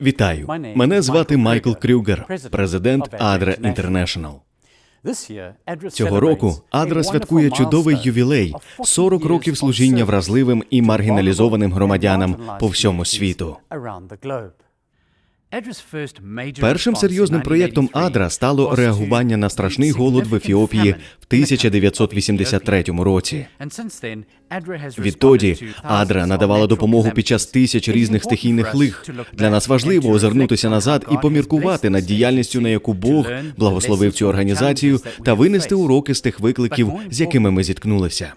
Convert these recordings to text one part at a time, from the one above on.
Вітаю. Мене звати Майкл Крюгер, президент Адра Інтернешнл. Цього року Адра святкує чудовий ювілей 40 років служіння вразливим і маргіналізованим громадянам по всьому світу. Першим серйозним проєктом Адра стало реагування на страшний голод в Ефіопії в 1983 році. Відтоді Адра надавала допомогу під час тисяч різних стихійних лих. Для нас важливо озирнутися назад і поміркувати над діяльністю, на яку Бог благословив цю організацію, та винести уроки з тих викликів, з якими ми зіткнулися.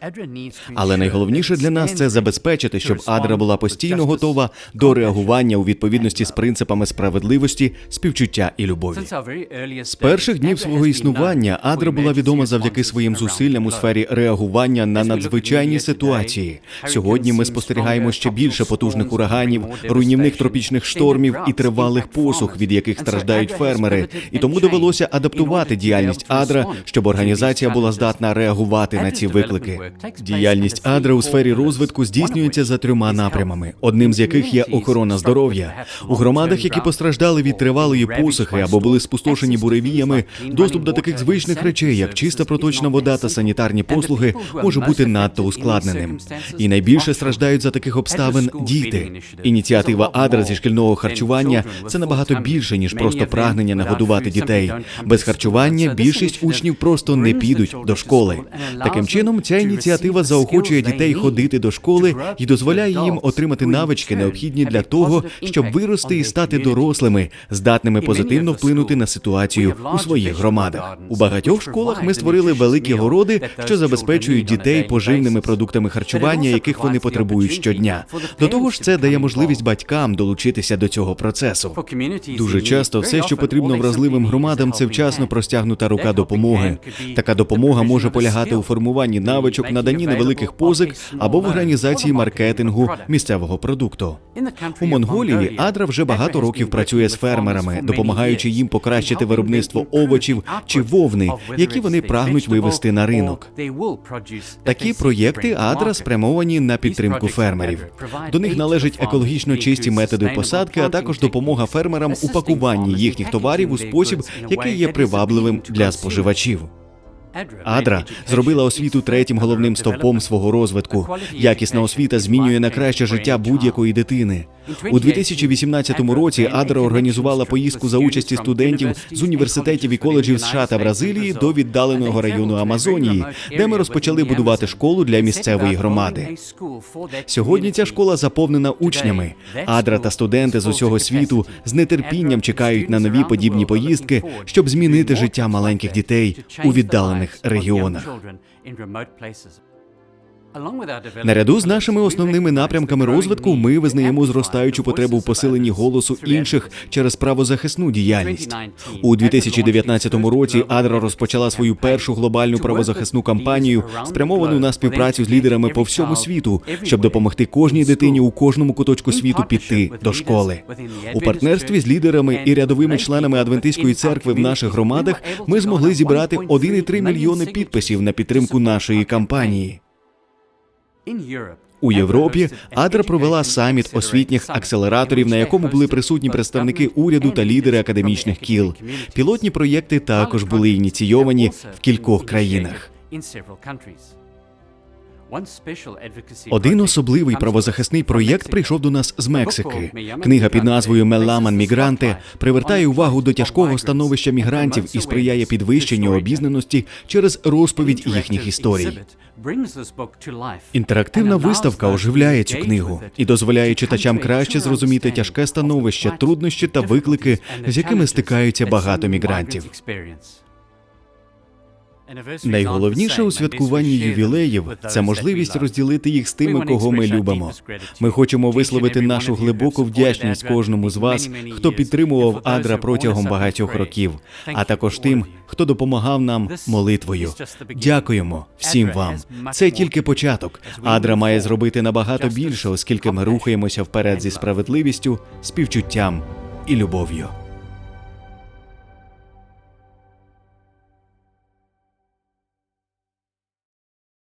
Але найголовніше для нас це забезпечити, щоб Адра була постійно готова до реагування у відповідності з принципами справедливості, співчуття і любові. З перших днів свого існування Адра була відома завдяки своїм зусиллям у сфері реагування на надзвичайні ситуації. Сьогодні ми спостерігаємо ще більше потужних ураганів, руйнівних тропічних штормів і тривалих посух, від яких страждають фермери. І тому довелося адаптувати діяльність Адра, щоб організація була здатна реагувати на ці виклики. Діяльність Адра у сфері розвитку здійснюється за трьома напрямами, одним з яких є охорона здоров'я. у громадах, які постраждали від тривалої посухи або були спустошені буревіями. Доступ до таких звичних речей, як чиста проточна вода та санітарні послуги, може бути надто ускладненим. І найбільше страждають за таких обставин діти. Ініціатива Адра зі шкільного харчування це набагато більше ніж просто прагнення нагодувати дітей. Без харчування більшість учнів просто не підуть до школи. Таким чином, ця ініціатива заохочує дітей ходити до школи і дозволяє їм отримати навички, необхідні для того, щоб вирости і стати дорослими, здатними позитивно вплинути на ситуацію у своїх громадах. У багатьох школах ми створили великі городи, що забезпечують дітей поживними продуктами харчування, яких вони потребують щодня. До того ж, це дає можливість батькам долучитися до цього процесу. Дуже часто все, що потрібно вразливим громадам, це вчасно простягнута рука допомоги. Така допомога може полягати у формуванні навичок, наданні невеликих позик або в організації маркетингу місцевого продукту. У Монголії Адра вже багато років працює з фермерами, допомагаючи їм покращити виробництво овочів чи вовни, які вони прагнуть вивести на ринок. Такі проєкти Адра спрямовані на підтримку фермерів. До них належать екологічно чисті методи посадки, а також допомога фермерам у пакуванні їхніх товарів у спосіб, який є привабливим для споживачів. Адра зробила освіту третім головним стовпом свого розвитку. Якісна освіта змінює на краще життя будь-якої дитини. У 2018 році Адра організувала поїздку за участі студентів з університетів і коледжів США та Бразилії до віддаленого району Амазонії, де ми розпочали будувати школу для місцевої громади. Сьогодні ця школа заповнена учнями. Адра та студенти з усього світу з нетерпінням чекають на нові подібні поїздки, щоб змінити життя маленьких дітей у віддалених регіонах. Наряду з нашими основними напрямками розвитку ми визнаємо зростаючу потребу в посиленні голосу інших через правозахисну діяльність. У 2019 році Адра розпочала свою першу глобальну правозахисну кампанію, спрямовану на співпрацю з лідерами по всьому світу, щоб допомогти кожній дитині у кожному куточку світу піти до школи. У партнерстві з лідерами і рядовими членами Адвентистської церкви в наших громадах ми змогли зібрати 1,3 мільйони підписів на підтримку нашої кампанії. У Європі Адра провела саміт освітніх акселераторів, на якому були присутні представники уряду та лідери академічних кіл. Пілотні проєкти також були ініційовані в кількох країнах. Один особливий правозахисний проєкт прийшов до нас з Мексики. Книга під назвою Меламан Мігранте привертає увагу до тяжкого становища мігрантів і сприяє підвищенню обізнаності через розповідь їхніх історій. Інтерактивна виставка оживляє цю книгу і дозволяє читачам краще зрозуміти тяжке становище, труднощі та виклики, з якими стикаються багато мігрантів. Найголовніше у святкуванні ювілеїв це можливість розділити їх з тими, кого ми любимо. Ми хочемо висловити нашу глибоку вдячність кожному з вас, хто підтримував Адра протягом багатьох років, а також тим, хто допомагав нам молитвою. Дякуємо всім вам. Це тільки початок. Адра має зробити набагато більше, оскільки ми рухаємося вперед зі справедливістю, співчуттям і любов'ю.